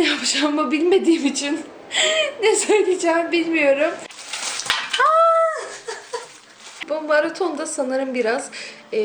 ne yapacağımı bilmediğim için ne söyleyeceğimi bilmiyorum. Aa! Bu maratonda sanırım biraz e,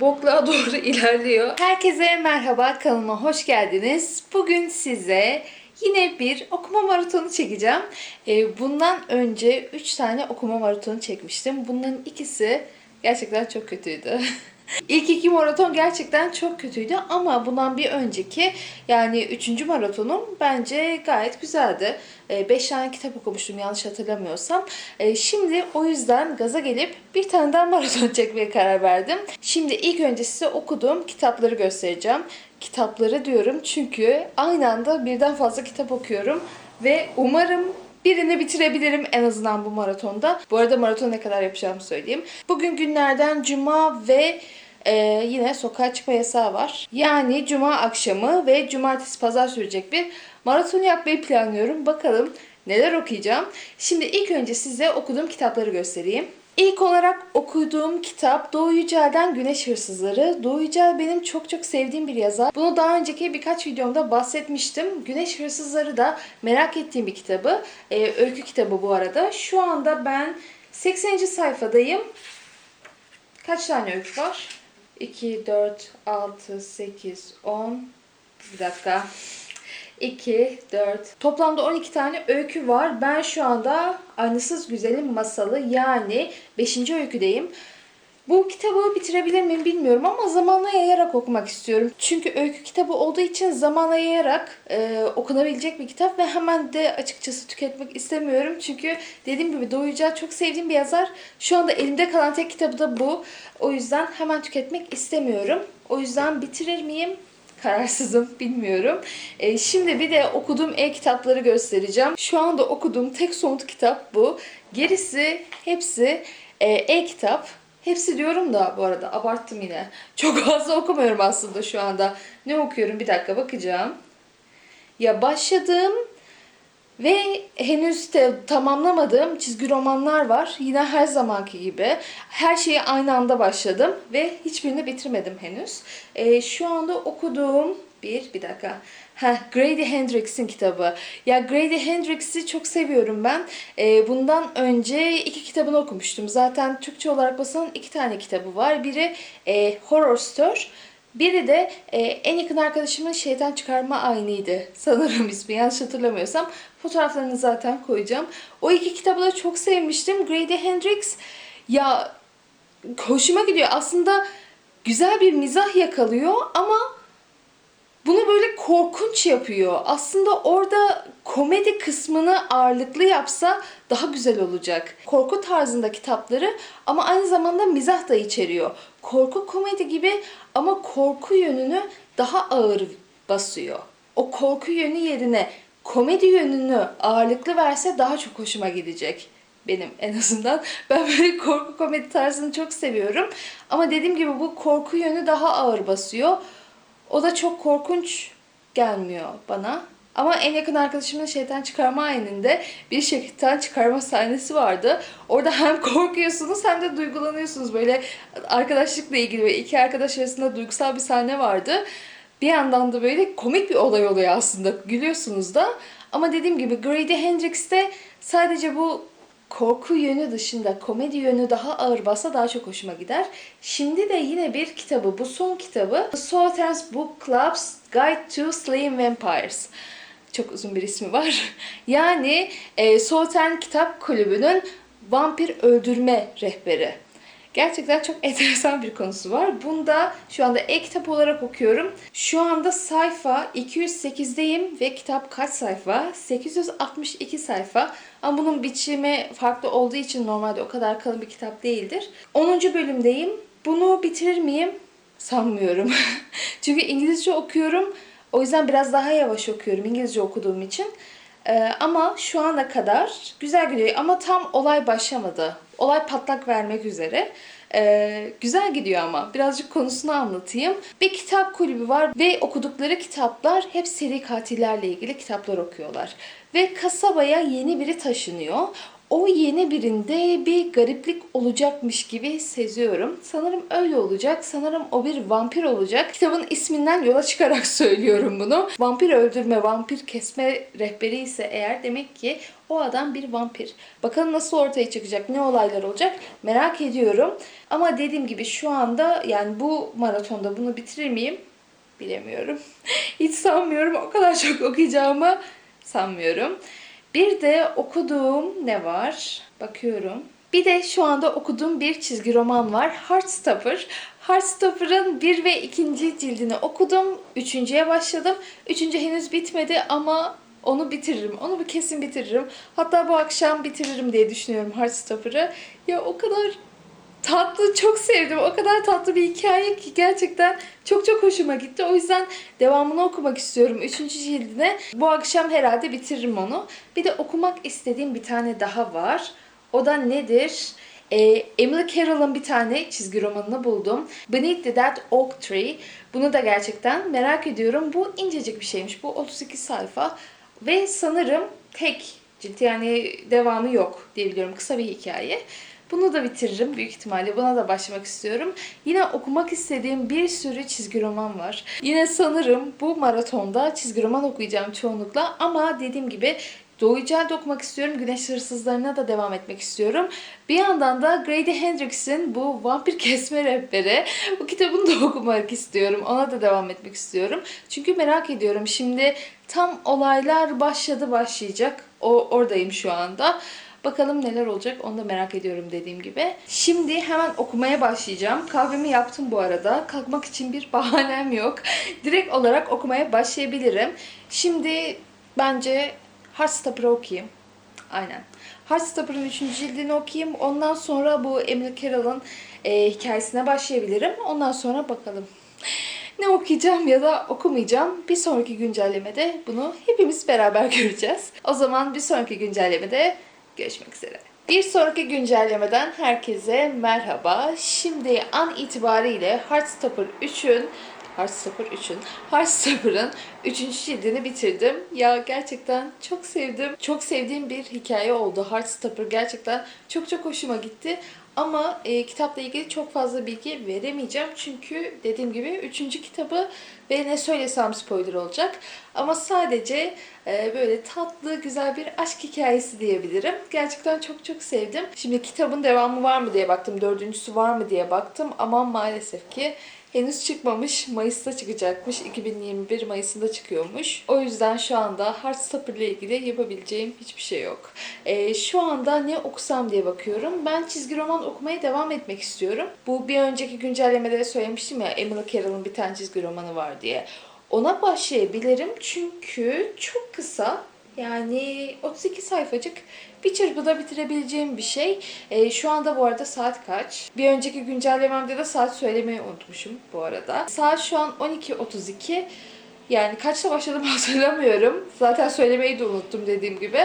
bokluğa doğru ilerliyor. Herkese merhaba, kanalıma hoş geldiniz. Bugün size yine bir okuma maratonu çekeceğim. E, bundan önce 3 tane okuma maratonu çekmiştim. Bunların ikisi gerçekten çok kötüydü. İlk iki maraton gerçekten çok kötüydü ama bundan bir önceki yani üçüncü maratonum bence gayet güzeldi. 5 tane kitap okumuştum yanlış hatırlamıyorsam. E, Şimdi o yüzden gaza gelip bir tane daha maraton çekmeye karar verdim. Şimdi ilk önce size okuduğum kitapları göstereceğim. Kitapları diyorum çünkü aynı anda birden fazla kitap okuyorum ve umarım Birini bitirebilirim en azından bu maratonda. Bu arada maraton ne kadar yapacağımı söyleyeyim. Bugün günlerden cuma ve e, yine sokağa çıkma yasağı var. Yani cuma akşamı ve cumartesi pazar sürecek bir maraton yapmayı planlıyorum. Bakalım neler okuyacağım. Şimdi ilk önce size okuduğum kitapları göstereyim. İlk olarak okuduğum kitap Doğu Yücel'den Güneş Hırsızları. Doğu Yücel benim çok çok sevdiğim bir yazar. Bunu daha önceki birkaç videomda bahsetmiştim. Güneş Hırsızları da merak ettiğim bir kitabı. Ee, öykü kitabı bu arada. Şu anda ben 80. sayfadayım. Kaç tane öykü var? 2, 4, 6, 8, 10. Bir dakika. 2, 4. Toplamda 12 tane öykü var. Ben şu anda Aynısız Güzel'in Masalı yani 5. öyküdeyim. Bu kitabı bitirebilir miyim bilmiyorum ama zamana yayarak okumak istiyorum. Çünkü öykü kitabı olduğu için zamana yayarak e, okunabilecek bir kitap ve hemen de açıkçası tüketmek istemiyorum. Çünkü dediğim gibi Doğu Yücel çok sevdiğim bir yazar. Şu anda elimde kalan tek kitabı da bu. O yüzden hemen tüketmek istemiyorum. O yüzden bitirir miyim? Kararsızım, bilmiyorum. E, şimdi bir de okuduğum e-kitapları göstereceğim. Şu anda okuduğum tek somut kitap bu. Gerisi hepsi e, e-kitap. Hepsi diyorum da bu arada abarttım yine. Çok fazla okumuyorum aslında şu anda. Ne okuyorum bir dakika bakacağım. Ya başladığım ve henüz de tamamlamadığım çizgi romanlar var. Yine her zamanki gibi. Her şeyi aynı anda başladım ve hiçbirini bitirmedim henüz. Ee, şu anda okuduğum bir, bir dakika. Heh, Grady Hendrix'in kitabı. Ya Grady Hendrix'i çok seviyorum ben. Ee, bundan önce iki kitabını okumuştum. Zaten Türkçe olarak basılan iki tane kitabı var. Biri e, Horror Store. Biri de e, en yakın arkadaşımın şeytan çıkarma aynıydı. Sanırım ismi yanlış hatırlamıyorsam. Fotoğraflarını zaten koyacağım. O iki kitabı da çok sevmiştim. Grady Hendrix ya hoşuma gidiyor. Aslında güzel bir mizah yakalıyor ama bunu böyle korkunç yapıyor. Aslında orada komedi kısmını ağırlıklı yapsa daha güzel olacak. Korku tarzında kitapları ama aynı zamanda mizah da içeriyor. Korku komedi gibi ama korku yönünü daha ağır basıyor. O korku yönü yerine komedi yönünü ağırlıklı verse daha çok hoşuma gidecek benim en azından. Ben böyle korku komedi tarzını çok seviyorum. Ama dediğim gibi bu korku yönü daha ağır basıyor. O da çok korkunç gelmiyor bana. Ama en yakın arkadaşımın şeytan çıkarma ayininde bir şeytan çıkarma sahnesi vardı. Orada hem korkuyorsunuz hem de duygulanıyorsunuz. Böyle arkadaşlıkla ilgili ve iki arkadaş arasında duygusal bir sahne vardı. Bir yandan da böyle komik bir olay oluyor aslında. Gülüyorsunuz da. Ama dediğim gibi Grady Hendrix'te sadece bu korku yönü dışında komedi yönü daha ağır basa daha çok hoşuma gider. Şimdi de yine bir kitabı, bu son kitabı Sauternes Book Club's Guide to Slaying Vampires. Çok uzun bir ismi var. Yani e, Sautern Kitap Kulübü'nün vampir öldürme rehberi. Gerçekten çok enteresan bir konusu var. Bunda şu anda e-kitap olarak okuyorum. Şu anda sayfa 208'deyim ve kitap kaç sayfa? 862 sayfa. Ama bunun biçimi farklı olduğu için normalde o kadar kalın bir kitap değildir. 10. bölümdeyim. Bunu bitirir miyim? Sanmıyorum. Çünkü İngilizce okuyorum. O yüzden biraz daha yavaş okuyorum İngilizce okuduğum için. Ee, ama şu ana kadar güzel gidiyor. Ama tam olay başlamadı. Olay patlak vermek üzere. Ee, güzel gidiyor ama. Birazcık konusunu anlatayım. Bir kitap kulübü var ve okudukları kitaplar hep seri katillerle ilgili kitaplar okuyorlar. Ve kasabaya yeni biri taşınıyor. O yeni birinde bir gariplik olacakmış gibi seziyorum. Sanırım öyle olacak. Sanırım o bir vampir olacak. Kitabın isminden yola çıkarak söylüyorum bunu. Vampir öldürme, vampir kesme rehberi ise eğer demek ki o adam bir vampir. Bakalım nasıl ortaya çıkacak, ne olaylar olacak merak ediyorum. Ama dediğim gibi şu anda yani bu maratonda bunu bitirir miyim? Bilemiyorum. Hiç sanmıyorum. O kadar çok okuyacağımı sanmıyorum. Bir de okuduğum ne var? Bakıyorum. Bir de şu anda okuduğum bir çizgi roman var. Heartstopper. Heartstopper'ın bir ve ikinci cildini okudum. Üçüncüye başladım. Üçüncü henüz bitmedi ama onu bitiririm. Onu bir kesin bitiririm. Hatta bu akşam bitiririm diye düşünüyorum Heartstopper'ı. Ya o kadar tatlı, çok sevdim. O kadar tatlı bir hikaye ki gerçekten çok çok hoşuma gitti. O yüzden devamını okumak istiyorum. Üçüncü cildine. Bu akşam herhalde bitiririm onu. Bir de okumak istediğim bir tane daha var. O da nedir? Ee, Emily Carroll'ın bir tane çizgi romanını buldum. Beneath Dead Oak Tree. Bunu da gerçekten merak ediyorum. Bu incecik bir şeymiş. Bu 32 sayfa. Ve sanırım tek cilt yani devamı yok diye biliyorum. Kısa bir hikaye. Bunu da bitiririm büyük ihtimalle. Buna da başlamak istiyorum. Yine okumak istediğim bir sürü çizgi roman var. Yine sanırım bu maratonda çizgi roman okuyacağım çoğunlukla. Ama dediğim gibi Doğu Yücel'de okumak istiyorum. Güneş Hırsızlarına da devam etmek istiyorum. Bir yandan da Grady Hendrix'in bu vampir kesme rehberi. Bu kitabını da okumak istiyorum. Ona da devam etmek istiyorum. Çünkü merak ediyorum. Şimdi tam olaylar başladı başlayacak. O oradayım şu anda. Bakalım neler olacak onu da merak ediyorum dediğim gibi. Şimdi hemen okumaya başlayacağım. Kahvemi yaptım bu arada. Kalkmak için bir bahanem yok. Direkt olarak okumaya başlayabilirim. Şimdi bence Heartstopper'ı okuyayım. Aynen. Heartstopper'ın 3. cildini okuyayım. Ondan sonra bu Emily Carroll'ın e, hikayesine başlayabilirim. Ondan sonra bakalım. Ne okuyacağım ya da okumayacağım. Bir sonraki güncellemede bunu hepimiz beraber göreceğiz. O zaman bir sonraki güncellemede görüşmek üzere. Bir sonraki güncellemeden herkese merhaba. Şimdi an itibariyle Heartstopper 3'ün Heartstopper 3'ün Heartstopper'ın 3. cildini bitirdim. Ya gerçekten çok sevdim. Çok sevdiğim bir hikaye oldu. Heartstopper gerçekten çok çok hoşuma gitti. Ama e, kitapla ilgili çok fazla bilgi veremeyeceğim. Çünkü dediğim gibi 3. kitabı ve ne söylesem spoiler olacak. Ama sadece e, böyle tatlı, güzel bir aşk hikayesi diyebilirim. Gerçekten çok çok sevdim. Şimdi kitabın devamı var mı diye baktım. Dördüncüsü var mı diye baktım. Ama maalesef ki henüz çıkmamış. Mayıs'ta çıkacakmış. 2021 Mayıs'ında çıkıyormuş. O yüzden şu anda Heartstopper ile ilgili yapabileceğim hiçbir şey yok. Ee, şu anda ne okusam diye bakıyorum. Ben çizgi roman okumaya devam etmek istiyorum. Bu bir önceki güncellemede de söylemiştim ya Emily Carroll'ın bir tane çizgi romanı var diye. Ona başlayabilirim çünkü çok kısa yani 32 sayfacık bir çırpıda bitirebileceğim bir şey. Ee, şu anda bu arada saat kaç? Bir önceki güncellememde de saat söylemeyi unutmuşum bu arada. Saat şu an 12.32. Yani kaçta başladım hatırlamıyorum. Zaten söylemeyi de unuttum dediğim gibi.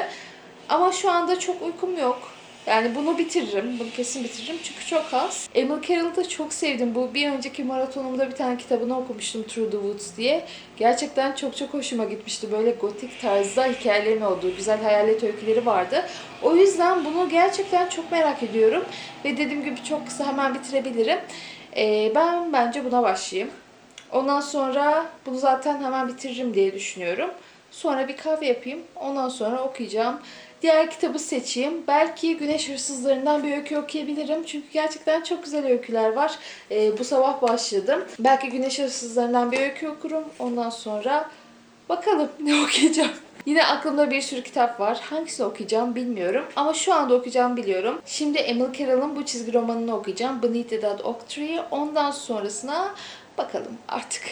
Ama şu anda çok uykum yok. Yani bunu bitiririm. Bunu kesin bitiririm çünkü çok az. Emil Carroll'ı da çok sevdim. Bu bir önceki maratonumda bir tane kitabını okumuştum Through the Woods diye. Gerçekten çok çok hoşuma gitmişti. Böyle gotik tarzda hikayelerin olduğu güzel hayalet öyküleri vardı. O yüzden bunu gerçekten çok merak ediyorum. Ve dediğim gibi çok kısa hemen bitirebilirim. Ee, ben bence buna başlayayım. Ondan sonra bunu zaten hemen bitiririm diye düşünüyorum. Sonra bir kahve yapayım. Ondan sonra okuyacağım. Diğer kitabı seçeyim. Belki Güneş Hırsızlarından bir öykü okuyabilirim. Çünkü gerçekten çok güzel öyküler var. Ee, bu sabah başladım. Belki Güneş Hırsızlarından bir öykü okurum. Ondan sonra bakalım ne okuyacağım. Yine aklımda bir sürü kitap var. Hangisini okuyacağım bilmiyorum. Ama şu anda okuyacağım biliyorum. Şimdi Emil Carroll'ın bu çizgi romanını okuyacağım. Beneath the Dead Oak Tree. Ondan sonrasına Bakalım artık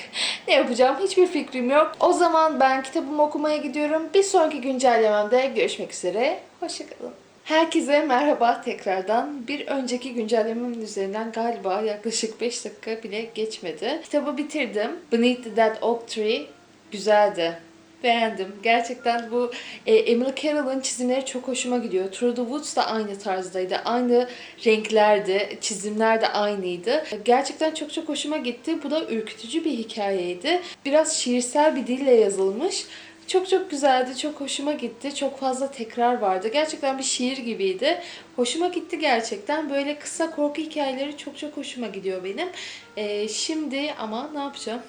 ne yapacağım hiçbir fikrim yok. O zaman ben kitabımı okumaya gidiyorum. Bir sonraki güncellememde görüşmek üzere. Hoşçakalın. Herkese merhaba tekrardan. Bir önceki güncellememin üzerinden galiba yaklaşık 5 dakika bile geçmedi. Kitabı bitirdim. Beneath the Dead Oak Tree güzeldi. Beğendim. Gerçekten bu e, Emily Carroll'ın çizimleri çok hoşuma gidiyor. The Woods da aynı tarzdaydı. Aynı renklerdi. Çizimler de aynıydı. Gerçekten çok çok hoşuma gitti. Bu da ürkütücü bir hikayeydi. Biraz şiirsel bir dille yazılmış. Çok çok güzeldi, çok hoşuma gitti. Çok fazla tekrar vardı. Gerçekten bir şiir gibiydi. Hoşuma gitti gerçekten. Böyle kısa korku hikayeleri çok çok hoşuma gidiyor benim. Ee, şimdi ama ne yapacağım?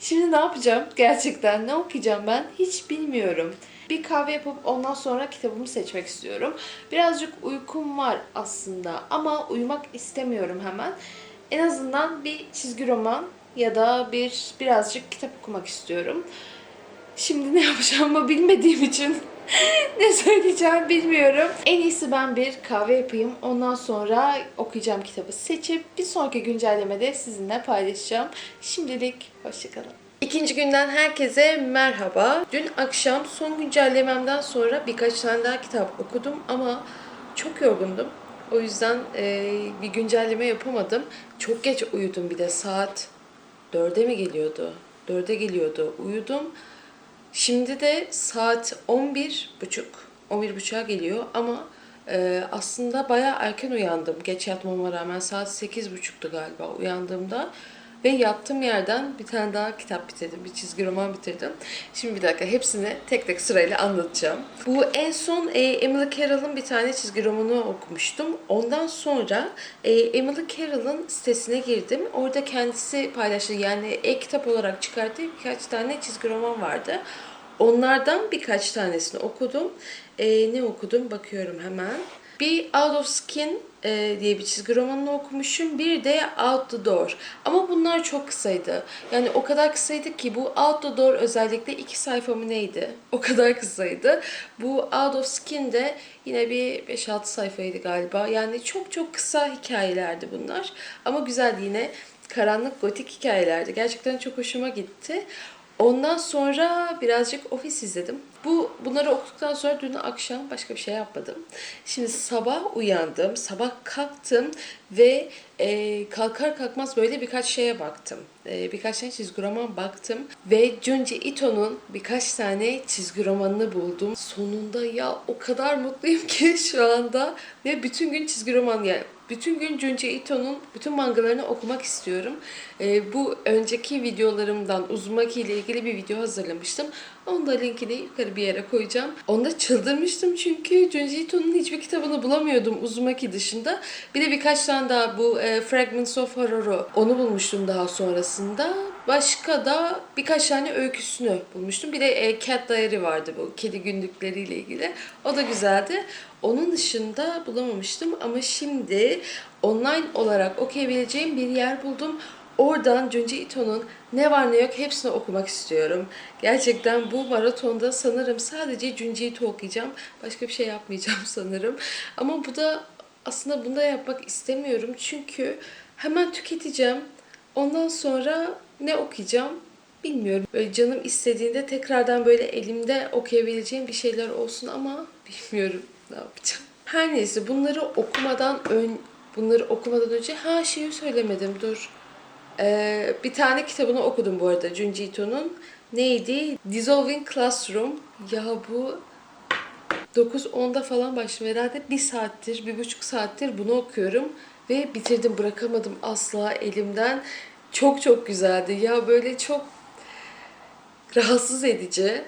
Şimdi ne yapacağım? Gerçekten ne okuyacağım ben? Hiç bilmiyorum. Bir kahve yapıp ondan sonra kitabımı seçmek istiyorum. Birazcık uykum var aslında ama uyumak istemiyorum hemen. En azından bir çizgi roman ya da bir birazcık kitap okumak istiyorum. Şimdi ne yapacağımı bilmediğim için ne söyleyeceğim bilmiyorum. En iyisi ben bir kahve yapayım. Ondan sonra okuyacağım kitabı seçip bir sonraki güncellemede sizinle paylaşacağım. Şimdilik hoşçakalın. İkinci günden herkese merhaba. Dün akşam son güncellememden sonra birkaç tane daha kitap okudum ama çok yorgundum. O yüzden e, bir güncelleme yapamadım. Çok geç uyudum bir de saat 4'e mi geliyordu? 4'e geliyordu. Uyudum. Şimdi de saat 11 buçuk. 11 buçuğa geliyor ama e, aslında bayağı erken uyandım. Geç yatmama rağmen saat 8 buçuktu galiba uyandığımda. Ve yattığım yerden bir tane daha kitap bitirdim. Bir çizgi roman bitirdim. Şimdi bir dakika hepsini tek tek sırayla anlatacağım. Bu en son e, Emily Carroll'ın bir tane çizgi romanı okumuştum. Ondan sonra e, Emily Carroll'ın sitesine girdim. Orada kendisi paylaştı. Yani e-kitap olarak çıkarttığı birkaç tane çizgi roman vardı. Onlardan birkaç tanesini okudum. E, ne okudum bakıyorum hemen. Bir Out of Skin e, diye bir çizgi romanını okumuşum. Bir de Out the Door. Ama bunlar çok kısaydı. Yani o kadar kısaydı ki bu Out the Door özellikle iki sayfa mı neydi? O kadar kısaydı. Bu Out of Skin de yine bir 5-6 sayfaydı galiba. Yani çok çok kısa hikayelerdi bunlar. Ama güzeldi yine. Karanlık gotik hikayelerdi. Gerçekten çok hoşuma gitti. Ondan sonra birazcık ofis izledim. Bu bunları okuduktan sonra dün akşam başka bir şey yapmadım. Şimdi sabah uyandım, sabah kalktım ve e, kalkar kalkmaz böyle birkaç şeye baktım. E, birkaç tane çizgi roman baktım ve Junji Ito'nun birkaç tane çizgi romanını buldum. Sonunda ya o kadar mutluyum ki şu anda ve bütün gün çizgi roman yani bütün gün Junji Ito'nun bütün mangalarını okumak istiyorum. Ee, bu önceki videolarımdan Uzumaki ile ilgili bir video hazırlamıştım. Onu da linkini yukarı bir yere koyacağım. Onda çıldırmıştım çünkü Junji Ito'nun hiçbir kitabını bulamıyordum Uzumaki dışında. Bir de birkaç tane daha bu e, Fragments of Horror'u onu bulmuştum daha sonrasında. Başka da birkaç tane öyküsünü bulmuştum. Bir de e, Cat Diary vardı bu kedi günlükleriyle ilgili. O da güzeldi. Onun dışında bulamamıştım ama şimdi online olarak okuyabileceğim bir yer buldum. Oradan Junji Ito'nun ne var ne yok hepsini okumak istiyorum. Gerçekten bu maratonda sanırım sadece Junji Ito okuyacağım. Başka bir şey yapmayacağım sanırım. Ama bu da aslında bunu da yapmak istemiyorum. Çünkü hemen tüketeceğim. Ondan sonra ne okuyacağım bilmiyorum. Böyle canım istediğinde tekrardan böyle elimde okuyabileceğim bir şeyler olsun ama bilmiyorum ne yapacağım. Her neyse bunları okumadan ön bunları okumadan önce ha şeyi söylemedim dur. Ee, bir tane kitabını okudum bu arada Junji Ito'nun. Neydi? Dissolving Classroom. Ya bu 9-10'da falan başladım herhalde. Bir saattir, bir buçuk saattir bunu okuyorum. Ve bitirdim, bırakamadım asla elimden. Çok çok güzeldi. Ya böyle çok rahatsız edici.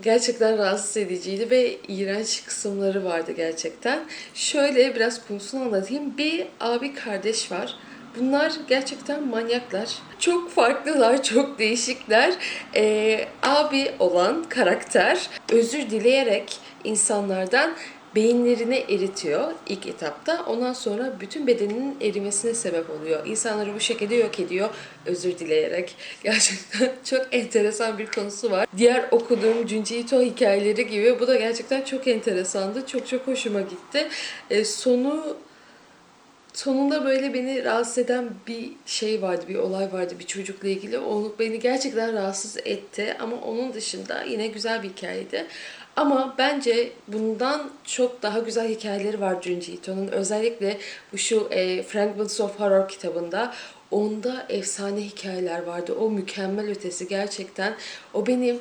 Gerçekten rahatsız ediciydi ve iğrenç kısımları vardı gerçekten. Şöyle biraz konusunu anlatayım. Bir abi kardeş var. Bunlar gerçekten manyaklar. Çok farklılar, çok değişikler. Ee, abi olan karakter özür dileyerek insanlardan beyinlerini eritiyor ilk etapta. Ondan sonra bütün bedeninin erimesine sebep oluyor. İnsanları bu şekilde yok ediyor özür dileyerek. Gerçekten çok enteresan bir konusu var. Diğer okuduğum Junji Ito hikayeleri gibi bu da gerçekten çok enteresandı. Çok çok hoşuma gitti. Ee, sonu sonunda böyle beni rahatsız eden bir şey vardı, bir olay vardı bir çocukla ilgili. Onu beni gerçekten rahatsız etti ama onun dışında yine güzel bir hikayeydi. Ama bence bundan çok daha güzel hikayeleri var Junji Ito'nun. Özellikle bu şu e, Fragments of Horror kitabında. Onda efsane hikayeler vardı. O mükemmel ötesi gerçekten. O benim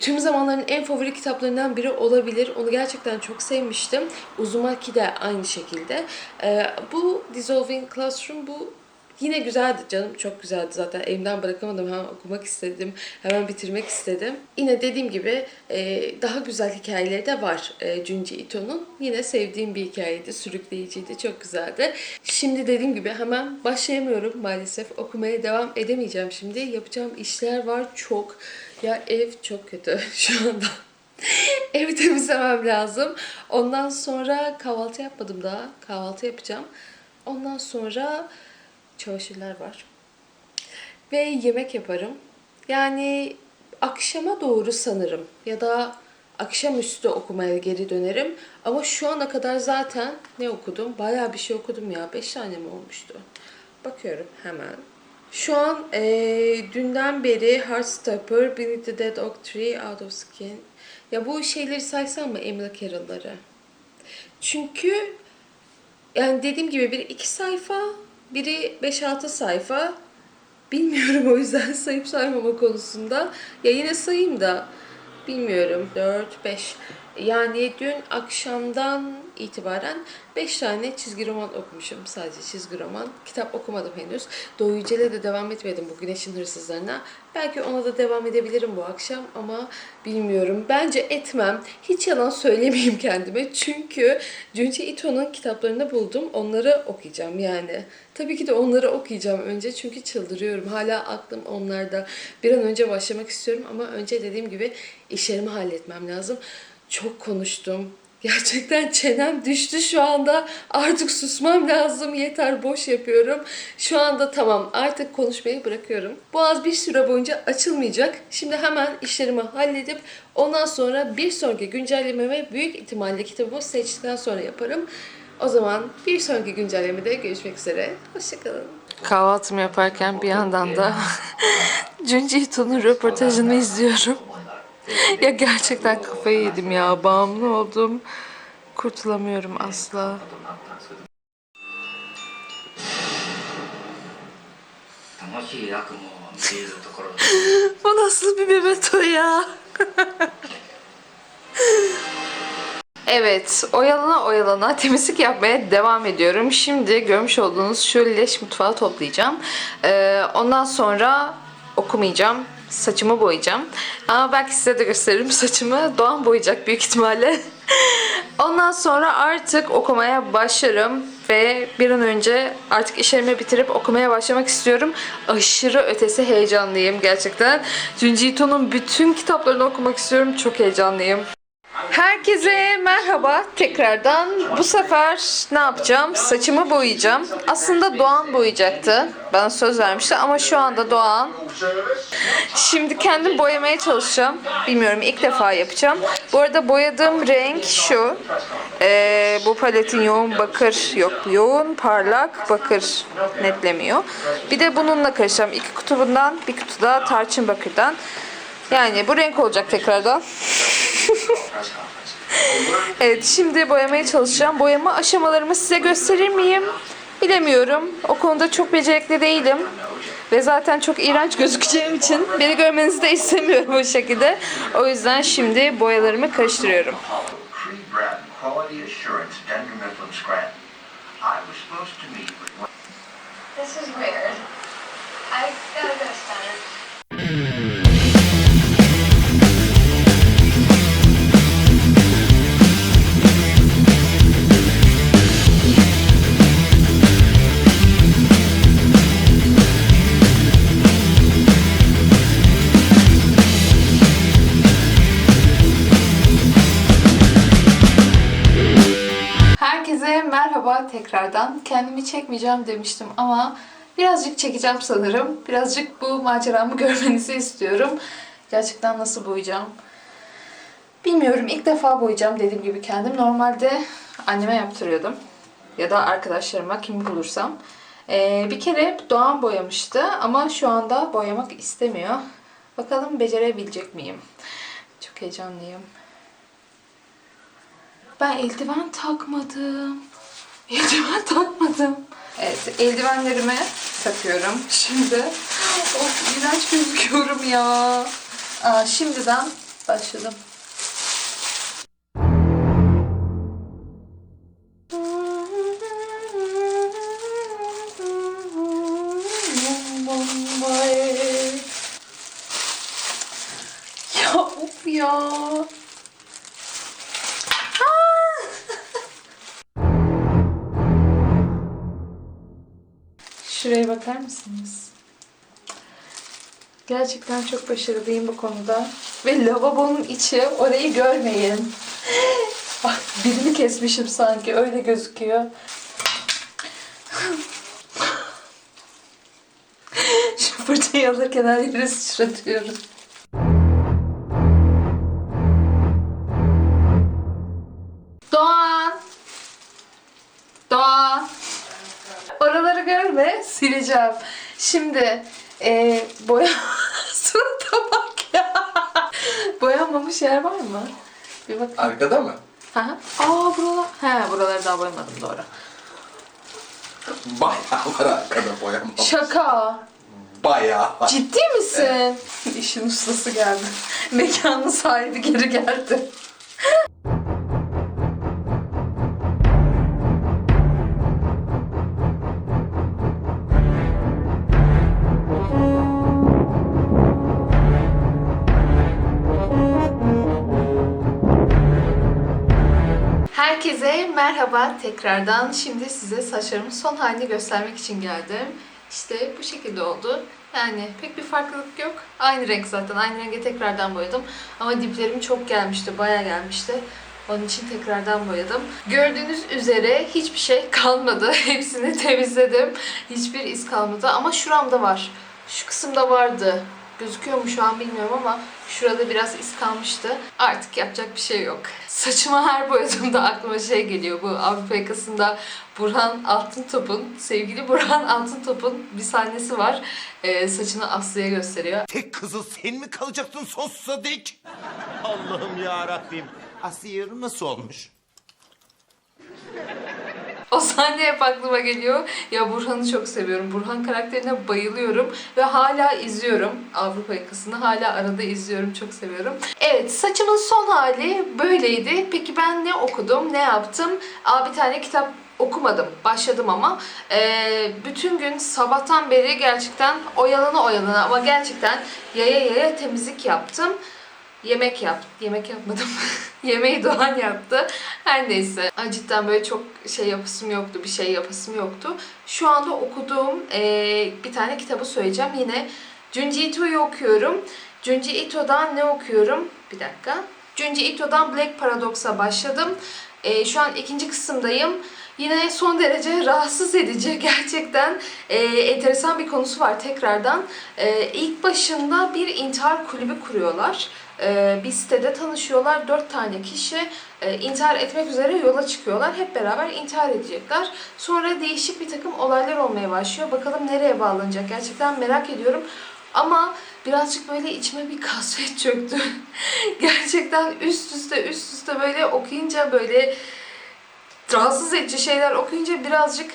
tüm zamanların en favori kitaplarından biri olabilir. Onu gerçekten çok sevmiştim. Uzumaki de aynı şekilde. Ee, bu Dissolving Classroom bu Yine güzeldi canım. Çok güzeldi zaten. Elimden bırakamadım. Hemen okumak istedim. Hemen bitirmek istedim. Yine dediğim gibi e, daha güzel hikayeleri de var e, Junji Ito'nun. Yine sevdiğim bir hikayeydi. Sürükleyiciydi. Çok güzeldi. Şimdi dediğim gibi hemen başlayamıyorum maalesef. Okumaya devam edemeyeceğim şimdi. Yapacağım işler var çok. Ya ev çok kötü şu anda. Evi temizlemem lazım. Ondan sonra kahvaltı yapmadım daha. Kahvaltı yapacağım. Ondan sonra çamaşırlar var. Ve yemek yaparım. Yani akşama doğru sanırım ya da akşamüstü okumaya geri dönerim. Ama şu ana kadar zaten ne okudum? Bayağı bir şey okudum ya. 5 tane mi olmuştu? Bakıyorum hemen. Şu an eee, dünden beri Heartstopper, Beneath the Dead Oak Tree, Out of Skin. Ya bu şeyleri saysam mı Emily Carroll'ları? Çünkü yani dediğim gibi biri iki sayfa, biri 5-6 sayfa. Bilmiyorum o yüzden sayıp saymama konusunda. Ya yine sayayım da bilmiyorum. 4, 5. Yani dün akşamdan itibaren 5 tane çizgi roman okumuşum. Sadece çizgi roman. Kitap okumadım henüz. Doğu Yücel'e de devam etmedim bu Güneşin Hırsızlarına. Belki ona da devam edebilirim bu akşam ama bilmiyorum. Bence etmem. Hiç yalan söylemeyeyim kendime. Çünkü Junji Ito'nun kitaplarını buldum. Onları okuyacağım yani. Tabii ki de onları okuyacağım önce çünkü çıldırıyorum. Hala aklım onlarda. Bir an önce başlamak istiyorum ama önce dediğim gibi işlerimi halletmem lazım. Çok konuştum. Gerçekten çenem düştü şu anda. Artık susmam lazım. Yeter boş yapıyorum. Şu anda tamam artık konuşmayı bırakıyorum. Boğaz bir süre boyunca açılmayacak. Şimdi hemen işlerimi halledip ondan sonra bir sonraki güncellememe büyük ihtimalle kitabı seçtikten sonra yaparım. O zaman bir sonraki güncellemede görüşmek üzere. Hoşçakalın. Kahvaltımı yaparken bir yandan da Junji Ito'nun röportajını izliyorum. ya gerçekten kafayı yedim ya. Bağımlı oldum. Kurtulamıyorum asla. Bu nasıl bir Bebeto ya? Evet, oyalana oyalana temizlik yapmaya devam ediyorum. Şimdi görmüş olduğunuz şu leş mutfağı toplayacağım. Ee, ondan sonra okumayacağım. Saçımı boyayacağım. Ama belki size de gösteririm saçımı. Doğan boyayacak büyük ihtimalle. Ondan sonra artık okumaya başlarım ve bir an önce artık işlerimi bitirip okumaya başlamak istiyorum. Aşırı ötesi heyecanlıyım gerçekten. Junji Ito'nun bütün kitaplarını okumak istiyorum. Çok heyecanlıyım. Herkese merhaba tekrardan. Bu sefer ne yapacağım? Saçımı boyayacağım. Aslında Doğan boyayacaktı. Bana söz vermişti ama şu anda Doğan. Şimdi kendim boyamaya çalışacağım. Bilmiyorum ilk defa yapacağım. Bu arada boyadığım renk şu. Ee, bu paletin yoğun bakır yok. Yoğun parlak bakır netlemiyor. Bir de bununla karışacağım. İki kutu bundan bir kutu da tarçın bakırdan. Yani bu renk olacak tekrardan. Evet şimdi boyamaya çalışacağım. Boyama aşamalarımı size gösterir miyim? Bilemiyorum. O konuda çok becerikli değilim. Ve zaten çok iğrenç gözükeceğim için beni görmenizi de istemiyorum bu şekilde. O yüzden şimdi boyalarımı karıştırıyorum. To This is weird. I gotta go Steiner. Merhaba tekrardan. Kendimi çekmeyeceğim demiştim ama birazcık çekeceğim sanırım. Birazcık bu maceramı görmenizi istiyorum. Gerçekten nasıl boyayacağım? Bilmiyorum. İlk defa boyayacağım dediğim gibi kendim. Normalde anneme yaptırıyordum. Ya da arkadaşlarıma kimi bulursam. Ee, bir kere Doğan boyamıştı ama şu anda boyamak istemiyor. Bakalım becerebilecek miyim? Çok heyecanlıyım. Ben eldiven takmadım. Eldiven takmadım. Evet, eldivenlerimi takıyorum şimdi. Of, iğrenç gözüküyorum ya. Aa, şimdiden başladım. Bakar mısınız? Gerçekten çok başarılıyım bu konuda. Ve lavabonun içi orayı görmeyin. Birini kesmişim sanki öyle gözüküyor. Şu fırçayı alırken her yere sıçratıyorum. Oraları görme, sileceğim. Şimdi e, boya... Surata bak ya. Boyanmamış yer var mı? Bir bak. Arkada mı? Ha? Aa buralar. He buraları daha boyamadım doğru. Bayağı var arkada boyama. Şaka. Bayağı var. Ciddi misin? İşin ustası geldi. Mekanın sahibi geri geldi. Merhaba tekrardan. Şimdi size saçlarımın son halini göstermek için geldim. İşte bu şekilde oldu. Yani pek bir farklılık yok. Aynı renk zaten. Aynı renge tekrardan boyadım. Ama diplerim çok gelmişti. Bayağı gelmişti. Onun için tekrardan boyadım. Gördüğünüz üzere hiçbir şey kalmadı. Hepsini temizledim. Hiçbir iz kalmadı. Ama şuramda var. Şu kısımda vardı. Gözüküyor mu şu an bilmiyorum ama şurada biraz iz kalmıştı. Artık yapacak bir şey yok. Saçıma her boyadığımda aklıma şey geliyor. Bu Avrupa yakasında Burhan Altıntop'un, sevgili Burhan Altıntop'un bir sahnesi var. Ee, saçını Aslı'ya gösteriyor. Tek kızıl sen mi kalacaksın sonsuza dek? Allah'ım ya Rabbim. Asiye nasıl olmuş? O sahne hep aklıma geliyor. Ya Burhan'ı çok seviyorum. Burhan karakterine bayılıyorum ve hala izliyorum. Avrupa yakasını hala arada izliyorum. Çok seviyorum. Evet saçımın son hali böyleydi. Peki ben ne okudum, ne yaptım? Aa, bir tane kitap okumadım. Başladım ama. Ee, bütün gün sabahtan beri gerçekten oyalana oyalana ama gerçekten yaya yaya temizlik yaptım. Yemek yap, yemek yapmadım. Yemeği Doğan yaptı. Her neyse. Cidden böyle çok şey yapasım yoktu, bir şey yapasım yoktu. Şu anda okuduğum eee, bir tane kitabı söyleyeceğim. Yine Junji Ito'yu okuyorum. Junji Ito'dan ne okuyorum? Bir dakika. Junji Ito'dan Black Paradox'a başladım. Eee, şu an ikinci kısımdayım. Yine son derece rahatsız edici gerçekten eee, enteresan bir konusu var tekrardan. Eee ilk başında bir intihar kulübü kuruyorlar. Ee, bir sitede tanışıyorlar. Dört tane kişi e, intihar etmek üzere yola çıkıyorlar. Hep beraber intihar edecekler. Sonra değişik bir takım olaylar olmaya başlıyor. Bakalım nereye bağlanacak? Gerçekten merak ediyorum. Ama birazcık böyle içime bir kasvet çöktü. Gerçekten üst üste üst üste böyle okuyunca böyle rahatsız edici şeyler okuyunca birazcık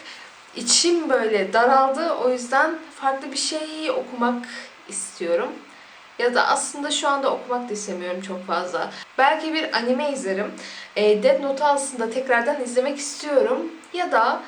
içim böyle daraldı. O yüzden farklı bir şey okumak istiyorum. Ya da aslında şu anda okumak da istemiyorum çok fazla. Belki bir anime izlerim. E, Death Note'u aslında tekrardan izlemek istiyorum. Ya da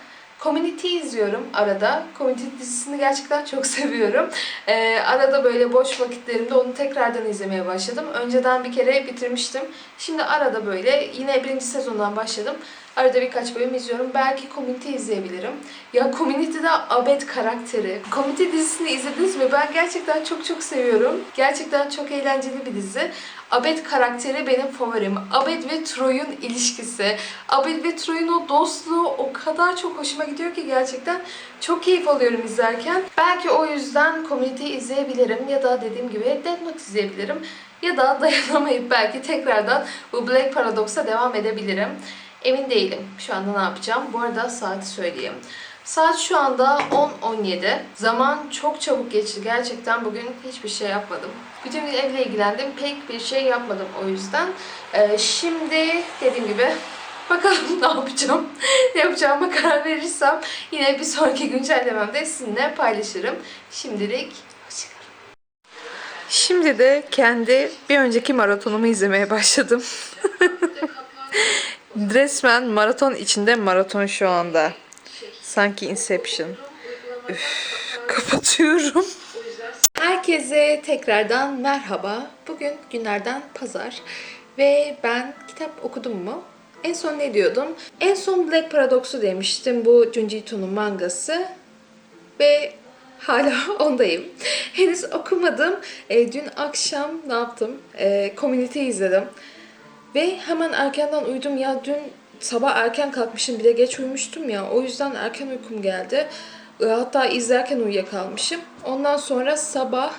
Community izliyorum arada. Community dizisini gerçekten çok seviyorum. E, arada böyle boş vakitlerimde onu tekrardan izlemeye başladım. Önceden bir kere bitirmiştim. Şimdi arada böyle yine birinci sezondan başladım. Arada birkaç bölüm izliyorum. Belki Community izleyebilirim. Ya Community'de Abed karakteri. Community dizisini izlediniz mi? Ben gerçekten çok çok seviyorum. Gerçekten çok eğlenceli bir dizi. Abed karakteri benim favorim. Abed ve Troy'un ilişkisi. Abed ve Troy'un o dostluğu o kadar çok hoşuma gidiyor ki gerçekten çok keyif alıyorum izlerken. Belki o yüzden Community izleyebilirim ya da dediğim gibi Death Note izleyebilirim. Ya da dayanamayıp belki tekrardan bu Black Paradox'a devam edebilirim. Emin değilim şu anda ne yapacağım. Bu arada saati söyleyeyim. Saat şu anda 10.17. Zaman çok çabuk geçti. Gerçekten bugün hiçbir şey yapmadım. Bütün gün evle ilgilendim. Pek bir şey yapmadım o yüzden. Ee, şimdi dediğim gibi bakalım ne yapacağım. ne yapacağıma karar verirsem yine bir sonraki güncellememde sizinle paylaşırım. Şimdilik hoşçakalın. Şimdi de kendi bir önceki maratonumu izlemeye başladım. Resmen maraton içinde maraton şu anda. Sanki Inception. Üf, kapatıyorum. Herkese tekrardan merhaba. Bugün günlerden pazar ve ben kitap okudum mu? En son ne diyordum? En son Black Paradox'u demiştim. Bu Junji Ito'nun mangası. ve hala ondayım. Henüz okumadım. E, dün akşam ne yaptım? E, Community izledim. Ve hemen erkenden uyudum. Ya dün sabah erken kalkmışım. Bir de geç uyumuştum ya. O yüzden erken uykum geldi. E, Hatta izlerken uyuyakalmışım. Ondan sonra sabah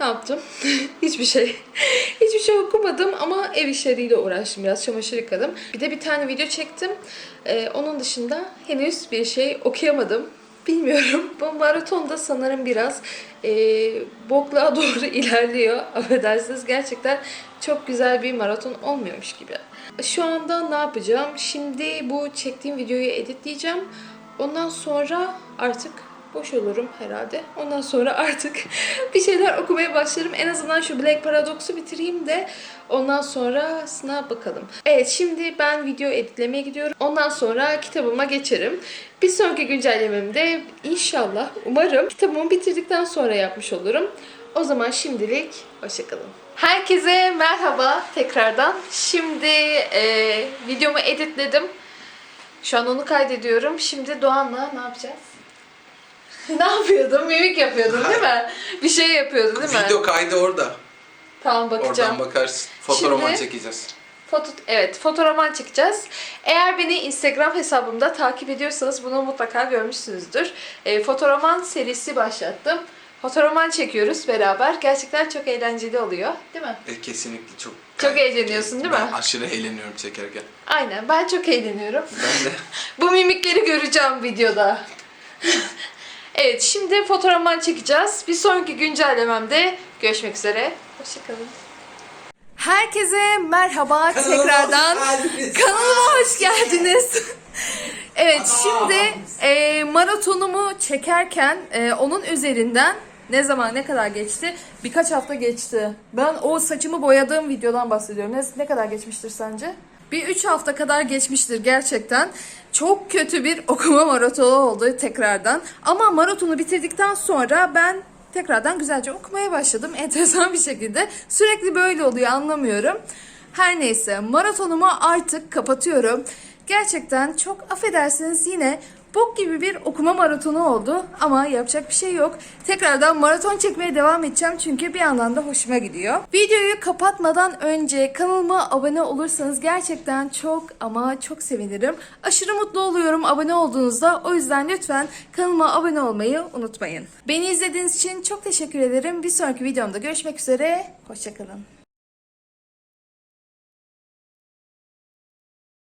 ne yaptım? Hiçbir şey. Hiçbir şey okumadım ama ev işleriyle uğraştım biraz. Çamaşır yıkadım. Bir de bir tane video çektim. Ee, onun dışında henüz bir şey okuyamadım. Bilmiyorum. Bu maratonda sanırım biraz e, bokluğa doğru ilerliyor. Affedersiniz. Gerçekten çok güzel bir maraton olmuyormuş gibi. Şu anda ne yapacağım? Şimdi bu çektiğim videoyu editleyeceğim. Ondan sonra artık boş olurum herhalde. Ondan sonra artık bir şeyler okumaya başlarım. En azından şu Black Paradox'u bitireyim de ondan sonra sınav bakalım. Evet şimdi ben video editlemeye gidiyorum. Ondan sonra kitabıma geçerim. Bir sonraki güncellememde inşallah umarım kitabımı bitirdikten sonra yapmış olurum. O zaman şimdilik hoşçakalın. Herkese merhaba tekrardan. Şimdi e, videomu editledim. Şu an onu kaydediyorum. Şimdi Doğan'la ne yapacağız? ne yapıyordun? Mimik yapıyordun değil mi? Bir şey yapıyordun değil mi? Video kaydı orada. Tamam bakacağım. Oradan bakarsın. Fotoroman Şimdi- çekeceğiz. Foto, evet, fotoroman çekeceğiz. Eğer beni Instagram hesabımda takip ediyorsanız bunu mutlaka görmüşsünüzdür. E, fotoroman serisi başlattım. Fotoroman çekiyoruz beraber. Gerçekten çok eğlenceli oluyor, değil mi? E, kesinlikle çok... Çok eğleniyorsun, değil ben mi? aşırı eğleniyorum çekerken. Aynen, ben çok eğleniyorum. Ben de. Bu mimikleri göreceğim videoda. evet, şimdi fotoğrafman çekeceğiz. Bir sonraki güncellememde görüşmek üzere. Hoşçakalın. Herkese merhaba Kanalıma tekrardan. hoş. Kanalıma hoş geldiniz. evet şimdi e, maratonumu çekerken e, onun üzerinden ne zaman ne kadar geçti? Birkaç hafta geçti. Ben o saçımı boyadığım videodan bahsediyorum. Ne, ne kadar geçmiştir sence? Bir 3 hafta kadar geçmiştir gerçekten. Çok kötü bir okuma maratonu oldu tekrardan. Ama maratonu bitirdikten sonra ben tekrardan güzelce okumaya başladım. Enteresan bir şekilde. Sürekli böyle oluyor anlamıyorum. Her neyse maratonumu artık kapatıyorum. Gerçekten çok affedersiniz yine bok gibi bir okuma maratonu oldu ama yapacak bir şey yok. Tekrardan maraton çekmeye devam edeceğim çünkü bir yandan da hoşuma gidiyor. Videoyu kapatmadan önce kanalıma abone olursanız gerçekten çok ama çok sevinirim. Aşırı mutlu oluyorum abone olduğunuzda. O yüzden lütfen kanalıma abone olmayı unutmayın. Beni izlediğiniz için çok teşekkür ederim. Bir sonraki videomda görüşmek üzere. Hoşçakalın.